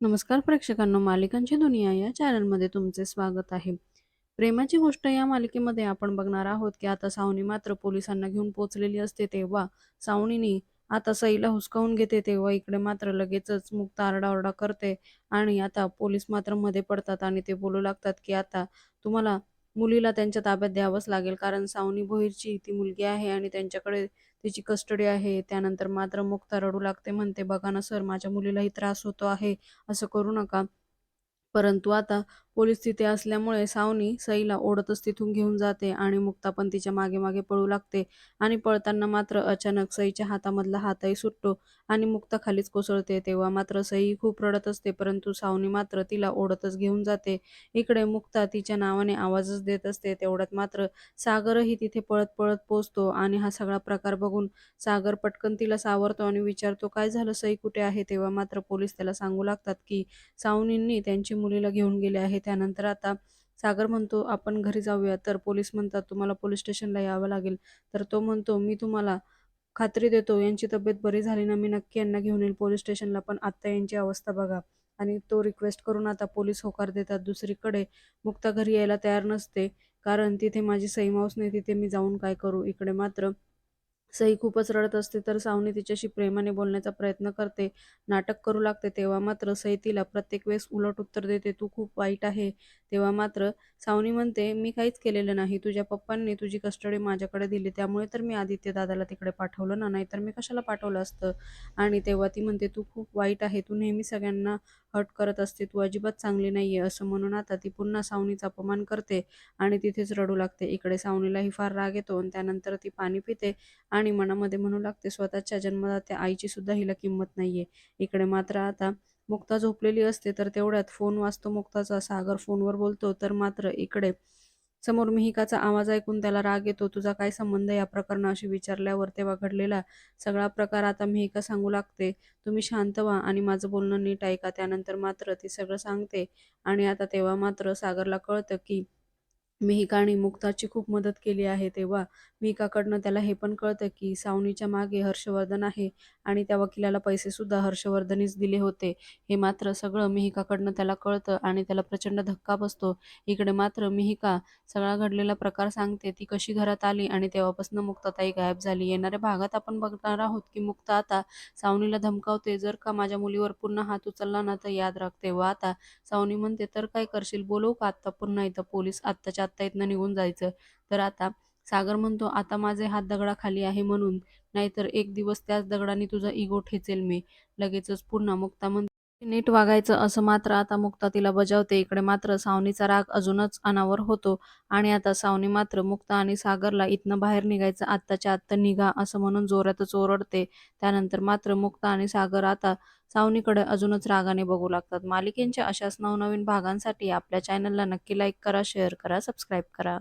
नमस्कार प्रेक्षकांनो मालिकांची दुनिया या चॅनलमध्ये तुमचे स्वागत आहे. प्रेमाची गोष्ट या मालिकेमध्ये आपण बघणार आहोत की आता सावनी मात्र पोलिसांना घेऊन पोचलेली असते तेव्हा सावनीनी आता सईला हुसकावून घेते तेव्हा इकडे मात्र लगेचच मुक्त आरडाओरडा करते आणि आता पोलीस मात्रमध्ये पडतात आणि ते बोलू लागतात की आता तुम्हाला मुलीला त्यांच्या ताब्यात द्यावंच लागेल कारण सावनी भोईरची ती मुलगी आहे आणि त्यांच्याकडे तिची कस्टडी आहे त्यानंतर मात्र मुक्ता रडू लागते म्हणते बघा ना सर माझ्या मुलीलाही त्रास होतो आहे असं करू नका. परंतु आता पोलीस तिथे असल्यामुळे सावनी सईला ओढतच तिथून घेऊन जाते आणि मुक्ता पण तिच्यामागे मागे पळू लागते आणि पळताना मात्र अचानक सईच्या हातामधला हातही सुटतो आणि मुक्ता खालीच कोसळते. तेव्हा मात्र सई खूप रडत असते परंतु सावनी मात्र तिला ओढतच घेऊन जाते. इकडे मुक्ता तिच्या नावाने आवाजच देत असते तेवढ्यात मात्र सागरही तिथे पळत पळत पोचतो आणि हा सगळा प्रकार बघून सागर पटकन तिला सावरतो आणि विचारतो काय झालं सई? कुठे आहे? तेव्हा मात्र पोलीस त्याला सांगू लागतात की सावनींनी त्यांची मुलीला घेऊन गेले आहे त्यानंतर आता सागर म्हणतो आपण घरी जाऊया. तर पोलीस म्हणतात तुम्हाला पोलीस स्टेशनला यावं लागेल. तर तो म्हणतो मी तुम्हाला खात्री देतो यांची तब्येत बरी झाली ना मी नक्की यांना घेऊन येईल पोलीस स्टेशनला पण आत्ता यांची अवस्था बघा. आणि तो रिक्वेस्ट करून आता पोलीस होकार देतात. दुसरीकडे मुक्ता घरी यायला तयार नसते कारण तिथे माझी सईमाऊस नाही तिथे मी जाऊन काय करू? इकडे मात्र सई खूपच रडत असते तर सावनी तिच्याशी प्रेमाने बोलण्याचा प्रयत्न करते. नाटक करू लागते तेव्हा मात्र सई तिला प्रत्येक वेळेस उलट उत्तर देते तू खूप वाईट आहे. तेव्हा मात्र सावनी म्हणते मी काहीच केलेलं नाही तुझ्या पप्पांनी तुझी कस्टडी माझ्याकडे दिली त्यामुळे तर मी आदित्य दादाला तिकडे पाठवलं ना नाहीतर मी कशाला पाठवलं असतं? आणि तेव्हा ती म्हणते तू खूप वाईट आहे तू नेहमी सगळ्यांना हट करत असते तू अजिबात चांगली नाहीये असं म्हणून आता ती पुन्हा सावनीचा अपमान करते आणि तिथेच रडू लागते. इकडे सावनीलाही फार राग येतो आणि त्यानंतर ती पाणी पिते आणि मनामध्ये म्हणू लागते स्वतःच्या जन्मदात्या आईची सुद्धा हिला किंमत नाहीये. इकडे मात्र आता मुक्ता झोपलेली असते तर तेवढ्यात फोन वाचतो मुक्ताचा सागर फोनवर बोलतो तर मात्र इकडे समोर मिहिकाचा आवाज ऐकून त्याला राग येतो. तुझा काय संबंध या प्रकरणाशी विचारल्यावर तेव्हा घडलेला सगळा प्रकार आता मिहिका सांगू लागते. तुम्ही शांत व्हा आणि माझं बोलणं नीट ऐका. त्यानंतर मात्र ती सगळं सांगते. आणि आता तेव्हा मात्र सागरला कळतं की मिहिकाने मुक्ताची खूप मदत केली आहे तेव्हा मिहिकाकडनं त्याला हे पण कळतं की सावनीच्या मागे हर्षवर्धन आहे आणि त्या वकिलाला पैसे सुद्धा हर्षवर्धनीच दिले होते. हे मात्र सगळं मिहिकाकडनं त्याला कळतं आणि त्याला प्रचंड धक्का बसतो. इकडे मात्र मिहिका सगळा घडलेला प्रकार सांगते. ती कशी घरात आली आणि तेव्हापासून मुक्ताताई गायब झाली. येणाऱ्या भागात आपण बघणार आहोत की मुक्ता आता सावनीला धमकावते जर का माझ्या मुलीवर पुन्हा हात उचलला ना तर याद राखते व आता. सावनी म्हणते तर काय करशील? बोलवू का आत्ता पुन्हा? इथं पोलीस आत्ताच्या आत्ता इथनं निघून जायचं. तर आता सागर म्हणतो आता माझे हात दगडाखाली आहे म्हणून नाहीतर एक दिवस त्याच दगडाने तुझा इगो ठेचेल मी. लगेचच पुन्हा मुक्ता म्हणते नीट वागायचं असं मात्र आता मुक्ता तिला बजावते. इकडे मात्र सावनीचा राग अजूनच अनावर होतो आणि आता सावनी मात्र मुक्ता आणि सागरला इथनं बाहेर निघायचं आत्ताच्या आत्ता निघा असं म्हणून जोरातच ओरडते. त्यानंतर मात्र मुक्ता आणि सागर आता सावनीकडे अजूनच रागाने बघू लागतात. मालिकेंच्या अशाच नवनवीन भागांसाठी आपल्या चॅनलला नक्की लाईक करा शेअर करा सबस्क्राईब करा.